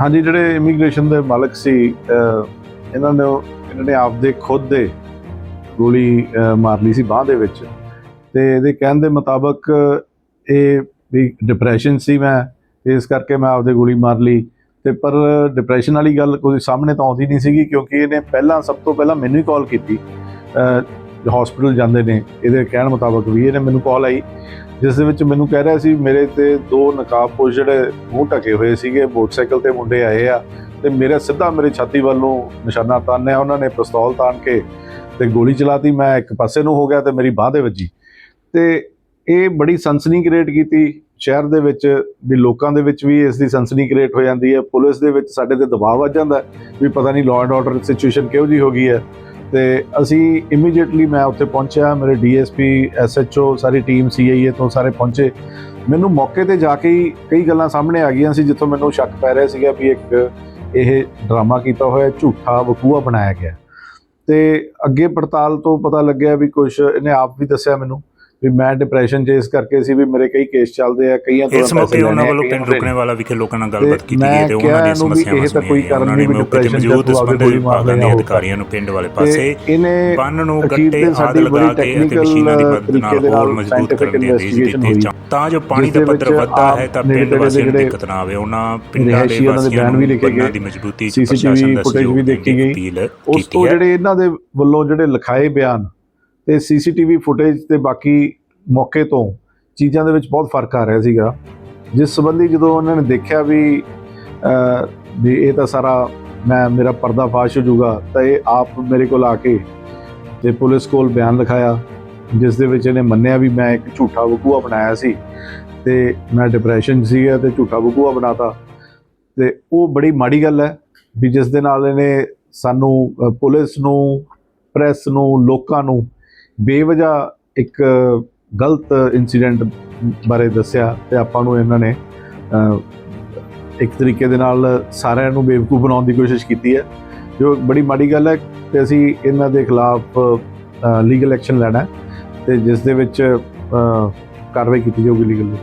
ਹਾਂਜੀ, ਜਿਹੜੇ ਇਮੀਗ੍ਰੇਸ਼ਨ ਦੇ ਮਾਲਕ ਸੀ ਇਹਨਾਂ ਨੇ ਇਹਨਾਂ ਨੇ ਆਪਦੇ ਖੁਦ ਦੇ ਗੋਲੀ ਮਾਰ ਲਈ ਸੀ ਬਾਹ ਦੇ ਵਿੱਚ। ਤੇ ਇਹਦੇ ਕਹਿਣ ਦੇ ਮੁਤਾਬਕ ਇਹ ਵੀ ਡਿਪਰੈਸ਼ਨ ਸੀ ਮੈਂ, ਇਸ ਕਰਕੇ ਮੈਂ ਆਪਦੇ ਗੋਲੀ ਮਾਰ ਲਈ। ਤੇ ਪਰ ਡਿਪਰੈਸ਼ਨ ਵਾਲੀ ਗੱਲ ਕੋਈ ਸਾਹਮਣੇ ਤਾਂ ਆਉਂਦੀ ਨਹੀਂ ਸੀਗੀ, ਕਿਉਂਕਿ ਇਹਨੇ ਪਹਿਲਾਂ, ਸਭ ਤੋਂ ਪਹਿਲਾਂ ਮੈਨੂੰ ਹੀ ਕਾਲ ਕੀਤੀ। ਹਸਪੀਟਲ ਜਾਂਦੇ ਨੇ, ਇਹਦੇ ਕਹਿਣ ਮੁਤਾਬਕ ਵੀ ਇਹਨੇ ਮੈਨੂੰ ਕਾਲ ਆਈ, ਜਿਸ ਦੇ ਵਿੱਚ ਮੈਨੂੰ ਕਹਿ ਰਿਹਾ ਸੀ, ਮੇਰੇ ਤੇ ਦੋ ਨਕਾਬਪੋਸ਼ ਜਿਹੜੇ ਮੂੰਹ ਢਕੇ ਹੋਏ ਸੀਗੇ, ਮੋਟਰਸਾਈਕਲ ਤੇ ਮੁੰਡੇ ਆਏ ਆ, ਤੇ ਮੇਰੇ ਸਿੱਧਾ ਮੇਰੇ ਛਾਤੀ ਵੱਲ ਨੂੰ ਨਿਸ਼ਾਨਾ ਤਾਨਿਆ ਉਹਨਾਂ ਨੇ ਪਿਸਤੌਲ ਤਾਣ ਕੇ ਤੇ ਗੋਲੀ ਚਲਾਤੀ, ਮੈਂ ਇੱਕ ਪਾਸੇ ਨੂੰ ਹੋ ਗਿਆ ਤੇ ਮੇਰੀ ਬਾਹ ਦੇ ਵੱਜੀ। ਤੇ ਇਹ ਬੜੀ ਸਨਸਨੀ ਕ੍ਰੀਏਟ ਕੀਤੀ, ਸ਼ਹਿਰ ਦੇ ਵਿੱਚ ਵੀ ਲੋਕਾਂ ਦੇ ਵਿੱਚ ਵੀ ਇਸ ਦੀ ਸਨਸਨੀ ਕ੍ਰੀਏਟ ਹੋ ਜਾਂਦੀ ਹੈ, ਪੁਲਿਸ ਦੇ ਵਿੱਚ ਸਾਡੇ ਤੇ ਦਬਾਅ ਵੱਜ ਜਾਂਦਾ ਵੀ ਪਤਾ ਨਹੀਂ ਲਾਅ ਐਂਡ ਆਰਡਰ ਸਿਚੁਏਸ਼ਨ ਕਿਹੋ ਜੀ ਹੋ ਗਈ ਹੈ। ਤੇ ਅਸੀਂ ਇਮੀਡੀਏਟਲੀ ਮੈਂ ਉੱਥੇ ਪਹੁੰਚਿਆ, ਮੇਰੇ ਡੀਐਸਪੀ ਐਸਐਚਓ ਸਾਰੀ ਟੀਮ ਸੀਆਈਏ ਤੋਂ ਸਾਰੇ ਪਹੁੰਚੇ। ਮੈਨੂੰ ਮੌਕੇ ਤੇ ਜਾ ਕੇ ਹੀ ਕਈ ਗੱਲਾਂ ਸਾਹਮਣੇ ਆ ਗਈਆਂ ਸੀ, ਜਿੱਥੋਂ ਮੈਨੂੰ ਸ਼ੱਕ ਪੈ ਰਿਹਾ ਸੀਗਾ ਵੀ ਇੱਕ ਇਹ ਡਰਾਮਾ ਕੀਤਾ ਹੋਇਆ, ਝੂਠਾ ਵਕੂਆ ਬਣਾਇਆ ਗਿਆ। ਤੇ ਅੱਗੇ ਪੜਤਾਲ ਤੋਂ ਪਤਾ ਲੱਗਿਆ ਵੀ ਕੁਝ ਇਹਨੇ ਆਪ ਵੀ ਦੱਸਿਆ ਮੈਨੂੰ ਵੀ ਮੈਂ ਡਿਪਰੈਸ਼ਨ 'ਚ ਇਸ ਕਰਕੇ ਸੀ ਵੀ ਮੇਰੇ ਕਈ ਕੇਸ ਚੱਲਦੇ ਆ ਕਈਆਂ ਤੋਂ ਇਸ ਮੌਕੇ ਉਹਨਾਂ ਵੱਲੋਂ ਪਿੰਡ ਰੁਕਣੇ ਵਾਲਾ ਵਿਖੇ ਲੋਕਾਂ ਨਾਲ ਗੱਲਬਾਤ ਕੀਤੀ ਗਈ ਤੇ ਉਹਨਾਂ ਦੀਆਂ ਸਮੱਸਿਆਵਾਂ ਇਹ ਤਾਂ ਕੋਈ ਕਾਰਨ ਨਹੀਂ ਵੀ depression ਮੌਜੂਦ ਗੋਲੀ ਮਾਰ ਵਿਭਾਗਾਂ ਦੇ ਅਧਿਕਾਰੀਆਂ ਨੂੰ ਪਿੰਡ ਵਾਲੇ ਪਾਸੇ ਇਹਨੇ ਬੰਨ ਨੂੰ ਗੱਟੇ ਆਗ ਲਗਾ ਕੇ ਅਤੇ ਮਸ਼ੀਨਾਂ ਦੀ ਮਦਦ ਨਾਲ ਹੋਰ ਮਜ਼ਬੂਤ ਕਰਨ ਦੀ ਆਦੇਸ਼ ਦਿੱਤੇ। ਤਾਂ ਜੋ ਪਾਣੀ ਦਾ ਪੱਧਰ ਵੱਧਦਾ ਹੈ ਤਾਂ ਪਿੰਡ ਵਾਸੀਆਂ ਨੂੰ ਦਿੱਕਤ ਨਾ ਆਵੇ ਉਹਨਾਂ ਪਿੰਡਾਂ ਦੇ ਵਾਸੀਆਂ ਨੂੰ ਬੰਨਾਂ। ਦੀ ਮਜ਼ਬੂਤੀ ਚ ਪ੍ਰਸ਼ਾਸਨ ਦਾ footage ਵੀ ਸਹਿਯੋਗ ਦੇਖੀ ਗਈ। ਉਸ ਤੋਂ ਜਿਹੜੇ ਇਹਨਾਂ ਦੇ ਵੱਲੋਂ ਜਿਹੜੇ ਲਿਖਾਏ ਬਿਆਨ ਤੇ ਸੀਸੀਟੀਵੀ ਫੁਟੇਜ ਤੇ ਬਾਕੀ ਮੌਕੇ ਤੋਂ ਚੀਜ਼ਾਂ ਦੇ ਵਿੱਚ ਬਹੁਤ ਫ਼ਰਕ ਆ ਰਿਹਾ ਸੀਗਾ। ਜਿਸ ਸੰਬੰਧੀ ਜਦੋਂ ਉਹਨਾਂ ਨੇ ਦੇਖਿਆ ਵੀ ਵੀ ਇਹ ਤਾਂ ਸਾਰਾ ਮੈਂ, ਮੇਰਾ ਪਰਦਾਫਾਸ਼ ਹੋ ਜਾਊਗਾ, ਤਾਂ ਇਹ ਆਪ ਮੇਰੇ ਕੋਲ ਆ ਕੇ ਤੇ ਪੁਲਿਸ ਕੋਲ ਬਿਆਨ ਲਿਖਾਇਆ, ਜਿਸ ਦੇ ਵਿੱਚ ਇਹਨੇ ਮੰਨਿਆ ਵੀ ਮੈਂ ਇੱਕ ਝੂਠਾ ਵਕੂਆ ਬਣਾਇਆ ਸੀ ਤੇ ਮੈਂ ਡਿਪਰੈਸ਼ਨ ਸੀਗਾ ਤੇ ਝੂਠਾ ਵਕੂਆ ਬਣਾਤਾ। ਤੇ ਉਹ ਬੜੀ ਮਾੜੀ ਗੱਲ ਹੈ ਵੀ ਜਿਸ ਦੇ ਨਾਲ ਇਹਨੇ ਸਾਨੂੰ ਪੁਲਿਸ ਨੂੰ ਪ੍ਰੈਸ ਨੂੰ, ਲੋਕਾਂ ਨੂੰ ਬੇਵਜ੍ਹਾ ਇੱਕ ਗਲਤ ਇਨਸੀਡੈਂਟ ਬਾਰੇ ਦੱਸਿਆ ਤੇ ਆਪਾਂ ਨੂੰ ਇਹਨਾਂ ਨੇ ਇੱਕ ਤਰੀਕੇ ਦੇ ਨਾਲ ਸਾਰਿਆਂ ਨੂੰ ਬੇਵਕੂਫ ਬਣਾਉਣ ਦੀ ਕੋਸ਼ਿਸ਼ ਕੀਤੀ ਹੈ। ਜੋ ਬੜੀ ਮਾੜੀ ਗੱਲ ਹੈ ਤੇ ਅਸੀਂ ਇਹਨਾਂ ਦੇ ਖਿਲਾਫ ਲੀਗਲ ਐਕਸ਼ਨ ਲੈਣਾ ਹੈ ਤੇ ਜਿਸ ਦੇ ਵਿੱਚ ਕਾਰਵਾਈ ਕੀਤੀ ਜਾਊਗੀ ਲੀਗਲੀ